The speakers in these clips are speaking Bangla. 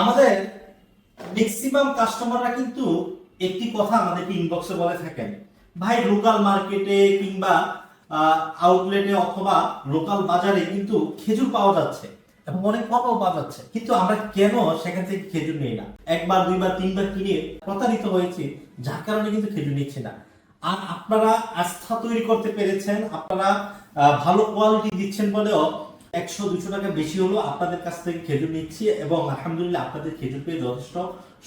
আমাদের ম্যাক্সিমাম কাস্টমাররা কিন্তু একটি কথা আমাদেরকে ইনবক্সে বলে থাকেন। ভাই লোকাল মার্কেটে কিংবা আউটলেটে অথবা লোকাল বাজারে কিন্তু খেজুর পাওয়া যাচ্ছে এবং অনেক কমও পাওয়া যাচ্ছে। কিন্তু আমরা কেন সেখান থেকে খেজুর নিই না? একবার, দুইবার, তিনবার কিনে প্রতারিত হয়েছি, যার কারণে কিন্তু খেজুর নিচ্ছে না। আর আপনারা আস্থা তৈরি করতে পেরেছেন, আপনারা ভালো কোয়ালিটি দিচ্ছেন বলেও একশো, দুশো টাকা বেশি হলো আপনাদের কাছ থেকে খেজুর নিচ্ছি এবং আলহামদুলিল্লাহ আপনাদের খেজুর পেয়ে যথেষ্ট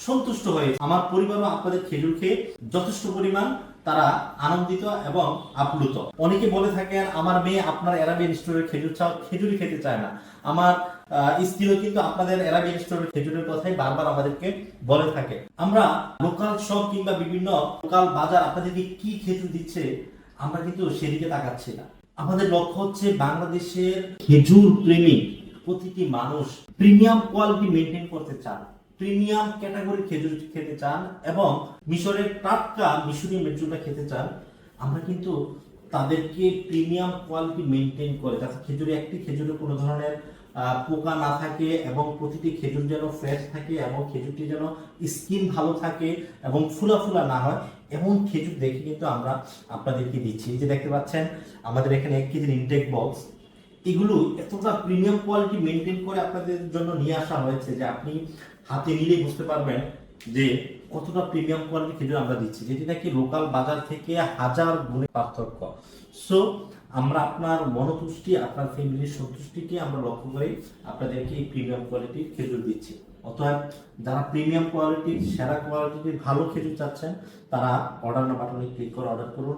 সন্তুষ্ট হয়ে আমার পরিবারও আপনাদের খেজুর খেয়ে যথেষ্ট পরিমাণ তারা আনন্দিত এবং আপ্লুত। অনেকে বলে থাকেন, আমার মেয়ে আপনার অ্যারাবিয়ান স্টোরের খেজুর চাও, খেজুরই খেতে চায় না। আমার স্ত্রীও কিন্তু আপনাদের অ্যারাবিয়ান স্টোরের খেজুরের কথাই বারবার আমাদেরকে বলে থাকে। আমরা লোকাল শপ কিংবা বিভিন্ন লোকাল বাজার আপনাদেরকে কি খেজুর দিচ্ছে, আমরা কিন্তু সেদিকে তাকাচ্ছি না। আমাদের লক্ষ্য হচ্ছে বাংলাদেশের খেজুর প্রেমিক প্রতিটি মানুষ প্রিমিয়াম কোয়ালিটি মেনটেন করতে চান। প্রিমিয়াম ক্যাটাগরি খেজুর খেতে চান এবং মিশরের টাটকা মিশরীয় মেজুরটা খেতে চান। আমরা কিন্তু তাদেরকে প্রিমিয়াম কোয়ালিটি মেনটেন করে যাতে খেজুরে, একটি খেজুরে কোনো ধরনের পোকা না থাকে এবং প্রতিটি খেজুর যেন ফ্রেশ থাকে এবং খেজুরটি যেন স্কিন ভালো থাকে এবং ফুলা ফুলা না হয়, এমন খেজুর দেখে কিন্তু আমরা আপনাদেরকে দিচ্ছি। এই যে দেখতে পাচ্ছেন, আমাদের এখানে এক কেজির ইনটেক বক্স এগুলো এতটা প্রিমিয়াম কোয়ালিটি মেনটেন করে আপনাদের জন্য নিয়ে আসা হয়েছে যে আপনি হাতে নিলেই বুঝতে পারবেন যে কতটা প্রিমিয়াম কোয়ালিটি খেজুর আমরা দিচ্ছি? যেটি নাকি লোকাল বাজার থেকে হাজার গুণে পার্থক্য। সো আমরা আপনার মনতুষ্টি, আপনার ফ্যামিলির সন্তুষ্টিকে আমরা লক্ষ্য করে আপনাদেরকে এই প্রিমিয়াম কোয়ালিটির খেজুর দিচ্ছি। অতএব, যারা প্রিমিয়াম কোয়ালিটির সেরা কোয়ালিটির ভালো খেজুর চাচ্ছেন, তারা অর্ডার বাটনে ক্লিক করে অর্ডার করুন।